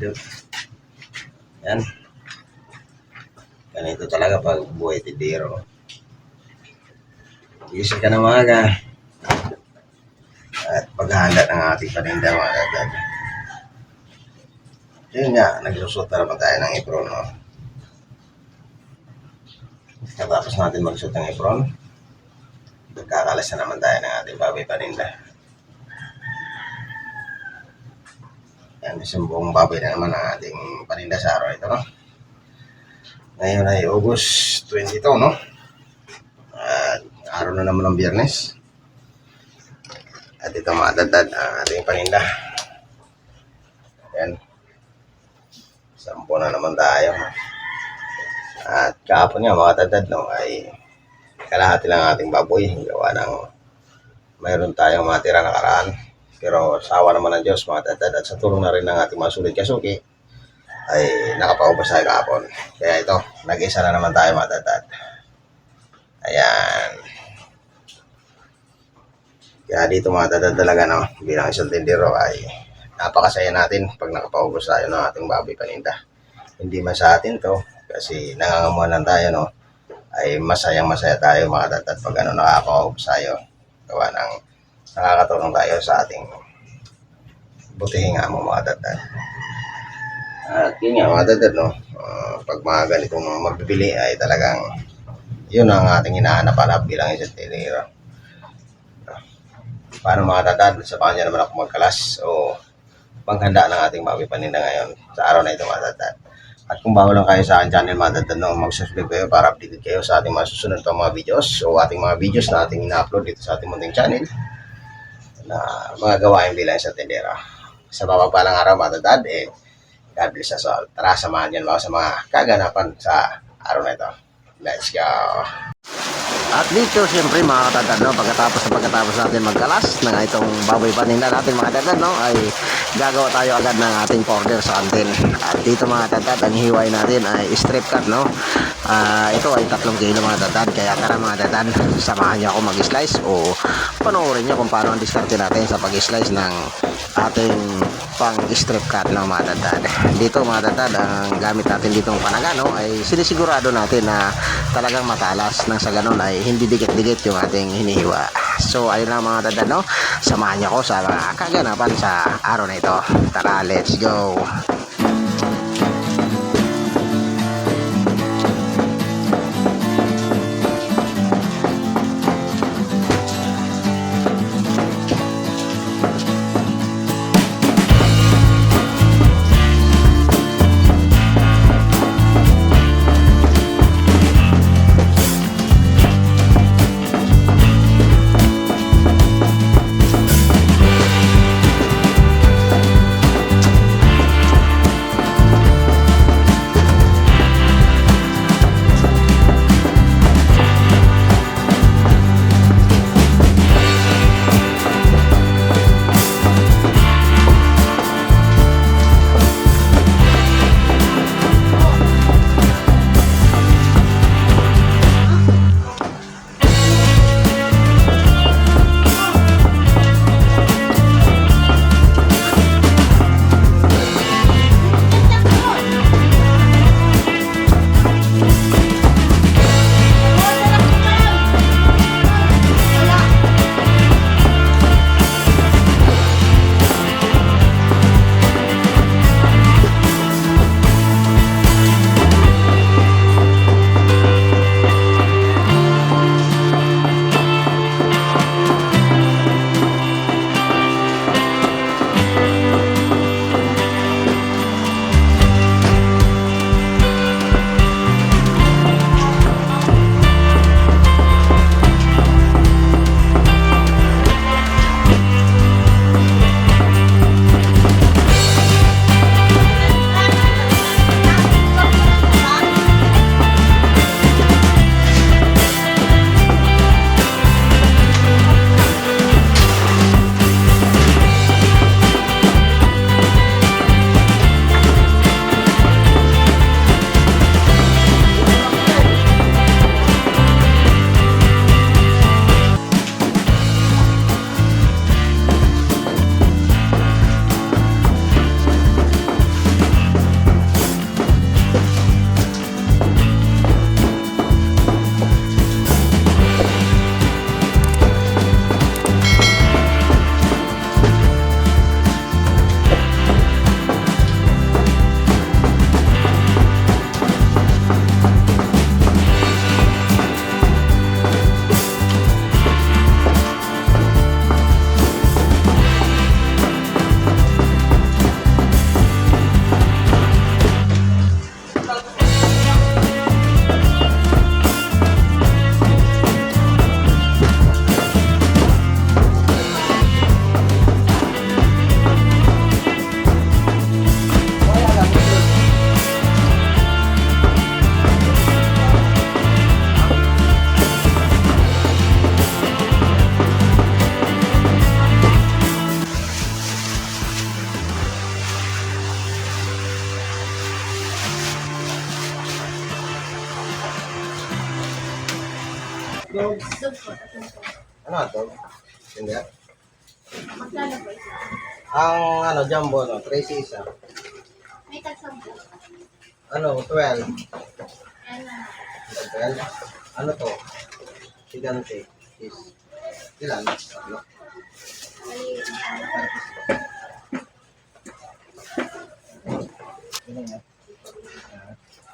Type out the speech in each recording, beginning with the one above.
idol. Yan. Ganito talaga pag buhay tindero. Gising ka na maaga. At paghahanda ng ating paninda mga dadad. Yun nga, nagsusot na naman tayo ng apron. No? Katapos natin magsuot ng apron, Nagkakalas na naman tayo ng ating baboy paninda. Yan, isang buong baboy na naman ang ating paninda sa araw ito, no? Ngayon ay August 22, no? At araw na naman ng biyernes. At ito matadad ang ating paninda. Yan. Sampo na naman tayo. At kahapon nga mga tadad, no, ay kalahati lang ating baboy. Gawa ng mayroon tayong matira na karaan. Pero sa awa naman ng Diyos, mga tatad, at sa tulong na rin ng ating mga sulit kasuki, ay nakapaubos tayo kahapon. Kaya ito, nag-isa na naman tayo mga tatad. Ayan. Kaya dito mga tatad talaga, no, bilang isang tindero ay napakasaya natin pag nakapaubos tayo ng ating baboy paninda. Hindi man sa atin to, kasi nangangamuhan lang tayo, no, ay masayang masaya tayo mga tatat pag ano nakakaubos tayo gawa ng nakakatulong tayo sa ating butihin nga mo mga tatat at yun nga mga tatat no? Uh, pag mga ganitong magbibili ay talagang yun ang ating hinahanap-hanap bilang isang tiniro paano mga tatat sa kanya naman ako magkalas o paghanda ng ating bawi paninda ngayon sa araw na ito mga tatat at kung bago lang kayo sa aking channel, matatanong, mag-subscribe kayo para updated kayo sa ating mga susunod mga videos o ating mga videos na ating ina-upload dito sa ating munting channel na mga gawain bilang sa tendera. Sa mapagpalang araw, matatad, eh, God bless us all. Tara, samahan yan mga sa mga kaganapan sa araw na ito. Let's go! At dito, siyempre mga katatad, no, pagkatapos na pagkatapos natin magkalas ng itong baboy paninda natin mga katatad, no, ay gagawa tayo agad ng ating order sa kantin. At dito mga katatad, ang hiway natin ay strip cut, no. Ah, ito ay 3 kilo mga katatad, kaya tara mga katatad, samahan niyo ako mag-slice o panoorin niyo kung paano ang diskarte natin sa pag-slice ng ating pang strip cut ng mga katatad. Dito mga katatad, ang gamit natin ditong panaga, no, ay sinisigurado natin na talagang matalas nang sa ganun ay hindi dikit-dikit yung ating hinihiwa. So ayun lang mga dada no, samahan niyo ako sa mga kaganapan sa araw na ito. Tara, let's go! Hotdog. Ano hotdog? Hindi. Magkano po isa? Ang ano, jumbo, no? 13 isa. May tagsam po. Ano, 12. Ayan na. 12. Ano to? Gigante. Is. Ilan? Ano? Ah.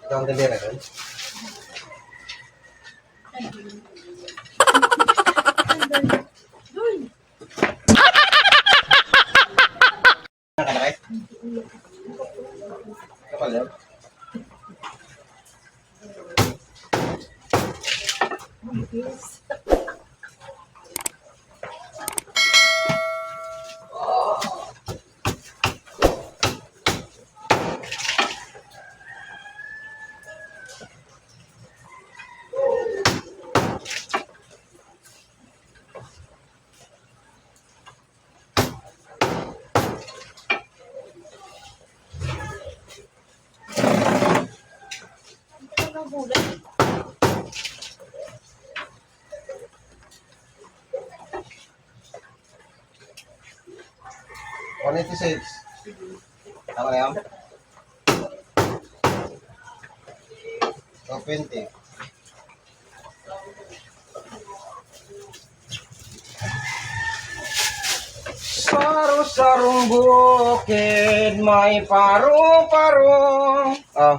Ito ang dalira rin. Doon. Trabalhando. 186. Tama na yan? 220. Saro-sarong bukid, may paro-paro. Ah.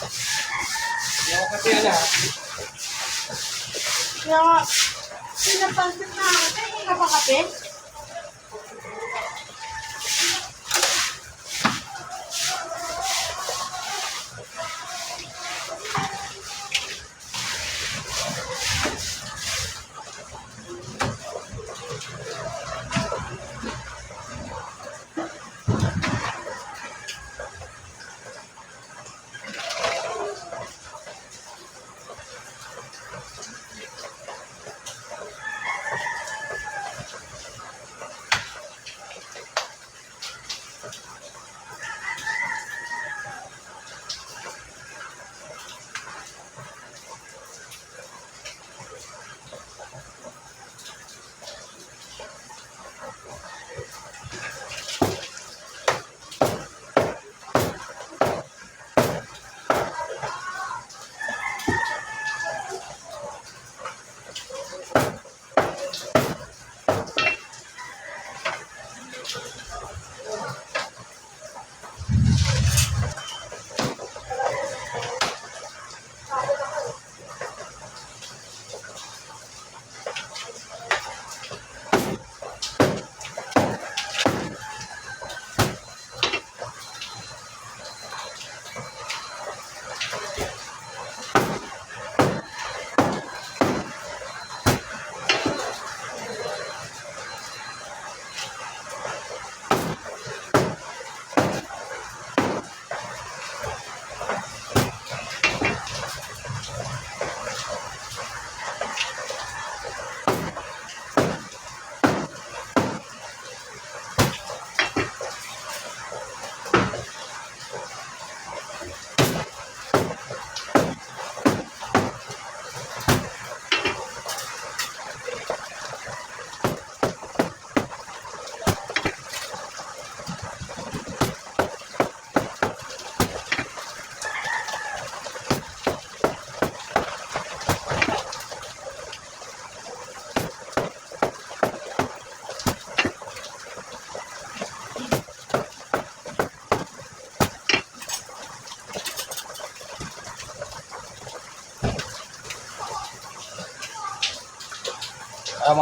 pork chop. Kaya nga, pinapansin na ako. Kaya hindi ka pa kape?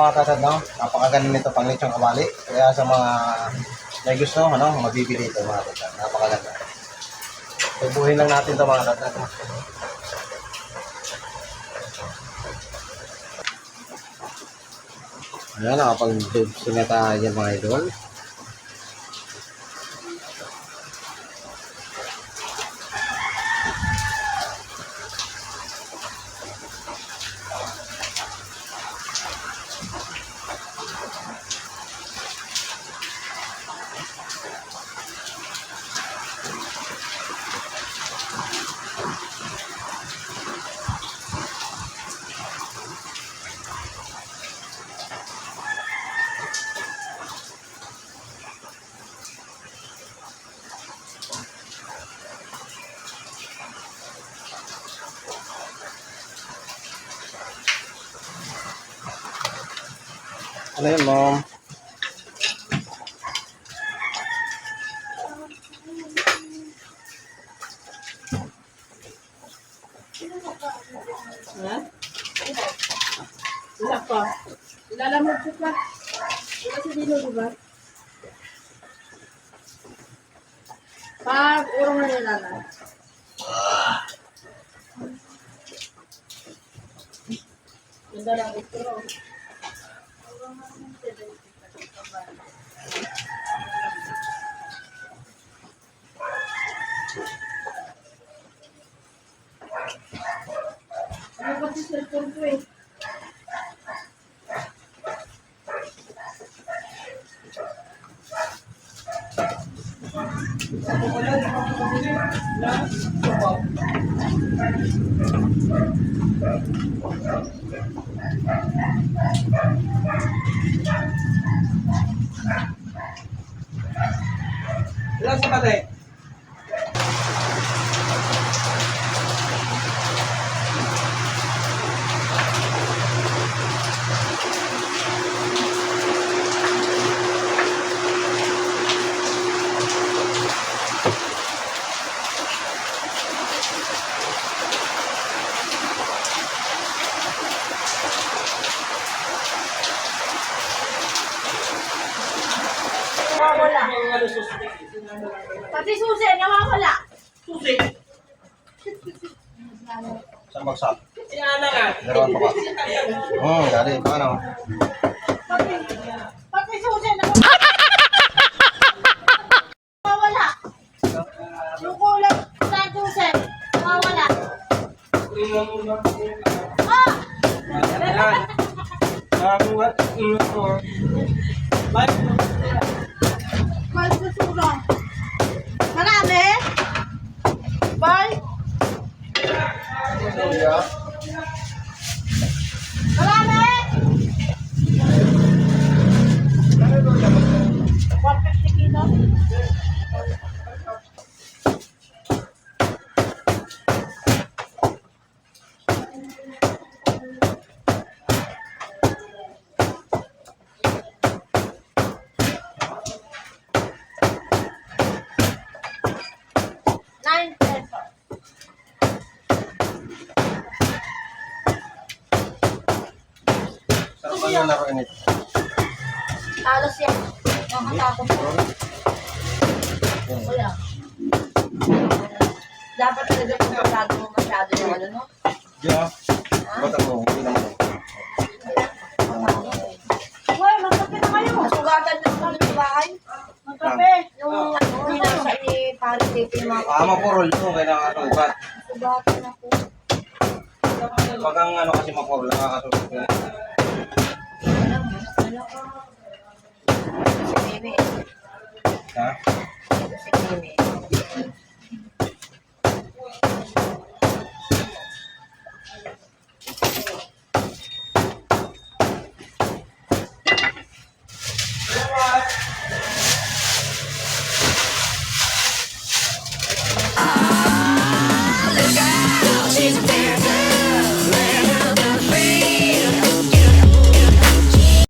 Mga tatad, no? Napakaganda nito pang lechong kabali. Kaya sa mga may gusto, ano, mabibili ito mga tatad. Napakaganda. Tubuhin lang natin ito mga tatad. Ayan, nakapag-dubs na tayo mga idol. Ano yun, ma'am? Ha? Wala pa. Ilalamog ko pa. Wala si Dino, na nilala. Ganda lang ito. Ano ba si cellphone ko? Saan bagsak? Si Ana nga. Meron pa ba? Hmm, dali. Paano? Pati, What particular? Ba yung laruin ito? Talos yan. Nakatakot ko. Wala. Dapat talaga masyado mo masyado yung ano, no? Diyan. Bata mo. Hindi naman. Uy, magkape na kayo. Sugatan na kami sa bahay. Magkape. Yung ano, yung nasa ni pare Tito yung mga Ah, mapurol yun. Kailangan katugat. sugatan ako. Pag ang ano kasi mapurol, nakakasugat ka. Si Mimi. Ha? Si Mimi.